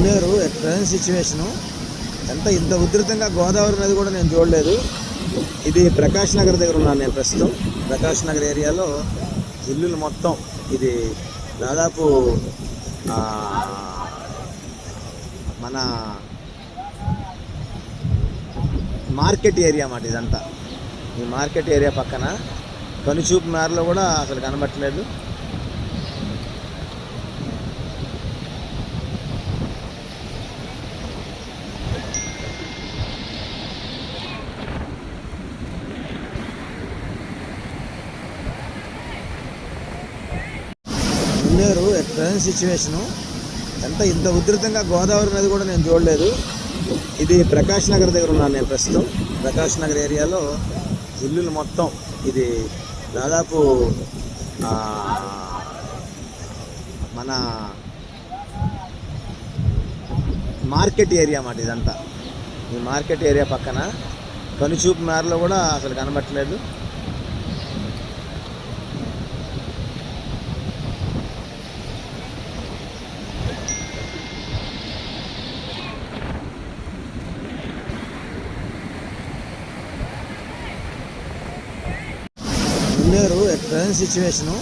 Munneru present situation ఎంత ఇంత ఉధృతంగా గోదావరి నది కూడా నేను చూడలేదు. ఇది ప్రకాష్ నగర్ దగ్గర ఉన్నాను నేను ప్రస్తుతం. ప్రకాష్ నగర్ ఏరియాలో ఇల్లులు మొత్తం ఇది దాదాపు మన మార్కెట్ ఏరియా మాట ఇదంతా. ఈ మార్కెట్ ఏరియా పక్కన. కనుచూపు మేరలో కూడా అసలు కనబట్టలేదు మున్నేరు ప్రజెంట్ సిచ్యువేషను ఎంత ఇంత ఉధృతంగా గోదావరి నది కూడా నేను చూడలేదు. ఇది ప్రకాష్ నగర్ దగ్గర ఉన్నాను నేను ప్రస్తుతం. ప్రకాష్ నగర్ ఏరియాలో ఇల్లులు మొత్తం ఇది దాదాపు మన మార్కెట్ ఏరియా మాట ఇదంతా. ఈ మార్కెట్ ఏరియా పక్కన. కనుచూపు మేరలో కూడా అసలు కనబట్టలేదు మున్నేరు ప్రజెంట్ సిచ్యువేషను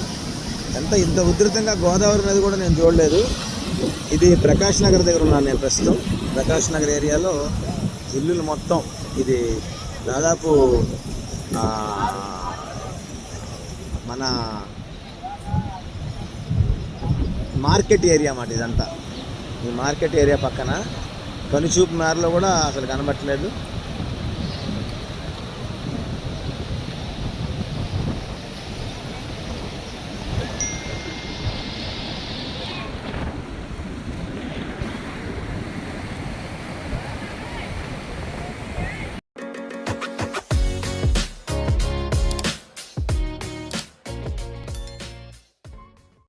ఎంత ఇంత ఉధృతంగా గోదావరి నది కూడా నేను చూడలేదు. ఇది ప్రకాష్ నగర్ దగ్గర ఉన్నాను నేను ప్రస్తుతం. ప్రకాష్ నగర్ ఏరియాలో ఇల్లులు మొత్తం ఇది దాదాపు మన మార్కెట్ ఏరియా మాట ఇదంతా. ఈ మార్కెట్ ఏరియా పక్కన. కనుచూపు మేరలో కూడా అసలు కనబట్టలేదు